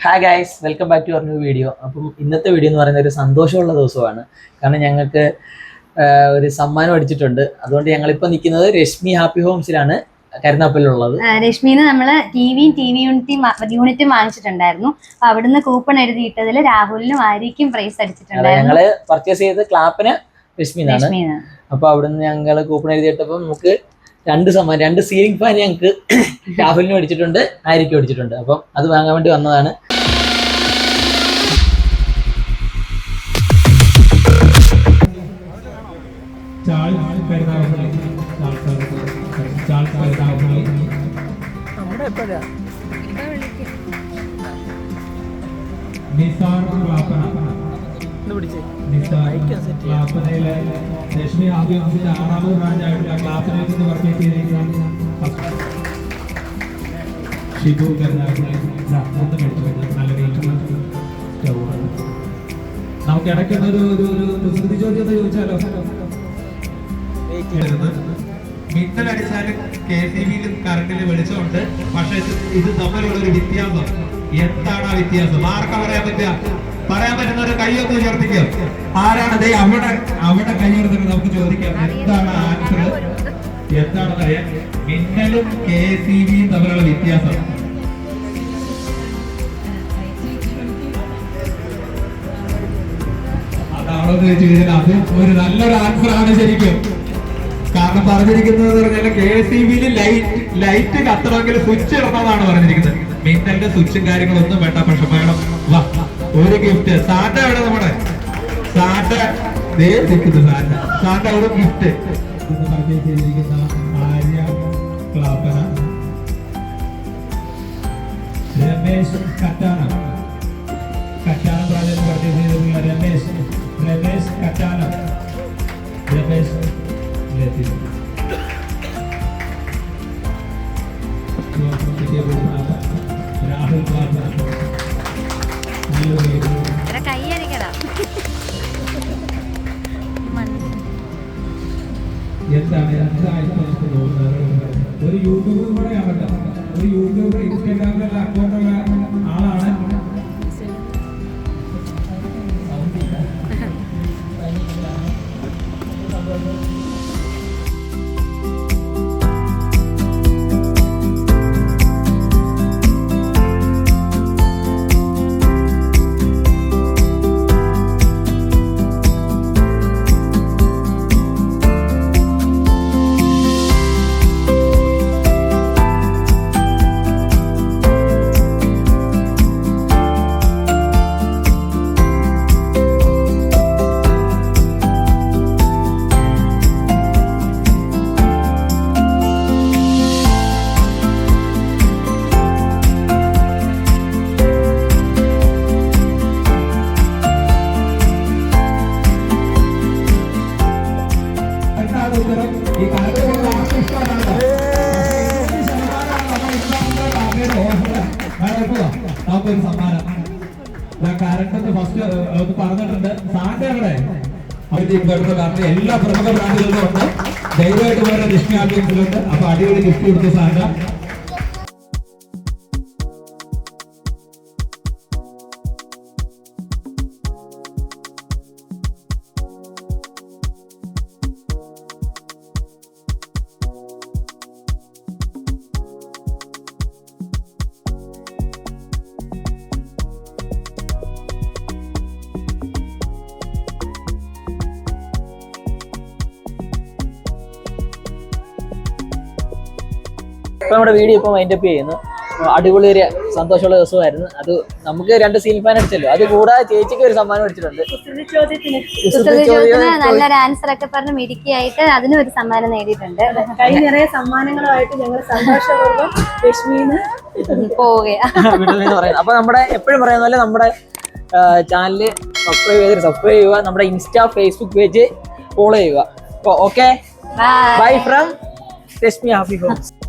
Hi guys welcome back to our new video അപ്പം ഇന്നത്തെ video എന്ന് പറയുന്നത് ഒരു സന്തോഷമുള്ള ദിവസമാണ്. കാരണം ഞങ്ങൾക്ക് ഒരു സമ്മാനം അടിച്ചിട്ടുണ്ട്. അതുകൊണ്ട് ഞങ്ങളിപ്പോൾ നിൽക്കുന്നത് രശ്മി ഹാപ്പി ഹോംസിലാണ് കരുനാപ്പല്ലുള്ളത് ആ, രശ്മിന്ന് നമ്മൾ ടിവിയും ടി വി യൂണിറ്റും യൂണിറ്റും വാങ്ങിച്ചിട്ടുണ്ടായിരുന്നു. അപ്പൊ അവിടുന്ന് കൂപ്പൺ എഴുതിയിട്ടതിൽ രാഹുലിനും ആര്യക്കും പ്രൈസ് അടിച്ചിട്ടുണ്ട് ഞങ്ങൾ പർച്ചേസ് ചെയ്ത് ക്ലാപ്പിന് രശ്മിന്നാണ്. രശ്മിന്ന് അപ്പൊ അവിടുന്ന് ഞങ്ങൾ കൂപ്പൺ എഴുതിയിട്ടപ്പോൾ നമുക്ക് രണ്ട് സമ്മാനം രണ്ട് സീലിംഗ് ഫാൻ ഞങ്ങൾക്ക് രാഹുലിന് മേടിച്ചിട്ടുണ്ട് ആയിരിക്കും മേടിച്ചിട്ടുണ്ട്. അപ്പം അത് വാങ്ങാൻ വേണ്ടി വന്നതാണ്. നിസാർ നിസാർ ലക്ഷ്മി ആദ്യത്തിന്റെ ആറാമത് ബ്രാഞ്ചായിട്ടുള്ള പർച്ചേസ് ചെയ്തിരിക്കുന്ന ഷിബു. നല്ല നമുക്ക് ഇടയ്ക്കൊന്ന് ഒരു ഒരു കുസൃതി ചോദ്യം എന്ന് ചോദിച്ചാലോ? മിന്നലടിച്ചാലും കെ സി ബിയിലും കറണ്ടിലും വെളിച്ചമുണ്ട്. പക്ഷെ ഇത് തമ്മിലുള്ള ഒരു വ്യത്യാസം. എന്താണ് ആ വ്യത്യാസം? ആർക്കാ പറയാൻ പറ്റുക? പറയാൻ പറ്റുന്ന ഒരു കൈയൊക്കെ ഉയർത്തിക്കോ. ആരാണ് അവിടെ അവിടെ കൈ ഉയർത്തിട്ട് നമുക്ക് ചോദിക്കാം. എന്താണ് ആൻസർ എന്താണെന്ന് അറിയാം മിന്നലും കെ സി ബിയും തമ്മിലുള്ള വ്യത്യാസം. അതാണോ എന്ന് ചോദിച്ചു കഴിഞ്ഞാൽ അത് ഒരു നല്ലൊരു ആൻസർ ആണ് ശരിക്കും. കാരണം പറഞ്ഞിരിക്കുന്നത് പറഞ്ഞാൽ കെ ഇ ബിയിൽ ലൈറ്റ് ലൈറ്റ് കത്തണമെങ്കിൽ സ്വിച്ച് ഇടണമെന്നാണ് പറഞ്ഞിരിക്കുന്നത്. മിന്നലിന്റെ സ്വിച്ചും കാര്യങ്ങളൊന്നും വേണ്ട പക്ഷെ വേണം. വാ ഒരു ഗിഫ്റ്റ് സാറ്റ എവിടെ നമ്മുടെ? സാറ്റ. ദേ നിൽക്കുന്നു സാറ്റ. സാറ്റ ഒരു ഗിഫ്റ്റ് പർച്ചേസ് ചെയ്തിരിക്കുന്ന ആര്യ ക്ലാപ്പന രമേശ് കറ്റാന കറ്റാനം പ്രാജക്ട് പരിചയം ചെയ്തിട്ടുള്ള രമേശ്. രമേശ് കറ്റാന രമേശ് എന്താണ്? എന്തായിട്ട് നമുക്ക് തോന്നുന്നത് ഒരു യൂട്യൂബർ കൂടെ ആവട്ടെ. ഒരു യൂട്യൂബർ ഇൻസ്റ്റാഗ്രാമിലുള്ള അക്കൗണ്ടുള്ള ആളാണ്. നമുക്കൊരു സമ്മാനം കറണ്ട് ഫസ്റ്റ് ഒന്ന് പറഞ്ഞിട്ടുണ്ട്. സാറിന്റെ എല്ലാ പ്രമുഖ ബ്രാൻഡുകളിലും ഉണ്ട് ധൈര്യമായിട്ട് വേറെ ദൃഷ്ടി ആർട്ടിസ്റ്റിലുണ്ട് അപ്പൊ അടിപൊളി ഗിഫ്റ്റ് കൊടുത്തു സാറിന്റെ ഇപ്പൊ നമ്മുടെ വീഡിയോ ഇപ്പൊ മൈൻഡപ്പ് ചെയ്യുന്നു. അടിപൊളി ഒരു സന്തോഷമുള്ള ദിവസമായിരുന്നു. അത് നമുക്ക് രണ്ട് സീൽ ഫാൻ അടിച്ചല്ലോ. അത് കൂടാതെ ചേച്ചിക്ക് ഒരു സമ്മാനം അടിച്ചിട്ടുണ്ട്. നല്ലൊരു ആൻസർ ഒക്കെ പറഞ്ഞ് മിടുക്കിയായിട്ട് അതിനും ഒരു സമ്മാനം നേടിയിട്ടുണ്ട്. കൈ നിറയെ സമ്മാനങ്ങളുമായിട്ട് ഞങ്ങൾ സന്തോഷപൂർവം രശ്മിന്ന് പോവുകയാ. വിടുന്നതെന്ന് പറയുന്നത്. അപ്പൊ നമ്മുടെ എപ്പോഴും പറയുന്ന പോലെ നമ്മുടെ ചാനൽ സബ്സ്ക്രൈബ് ചെയ്ത് സബ്സ്ക്രൈബ് ചെയ്യുക. നമ്മുടെ ഇൻസ്റ്റാ ഫേസ്ബുക്ക് പേജ് ഫോളോ ചെയ്യുക. അപ്പോൾ okay bye bye from Rashmi happy homes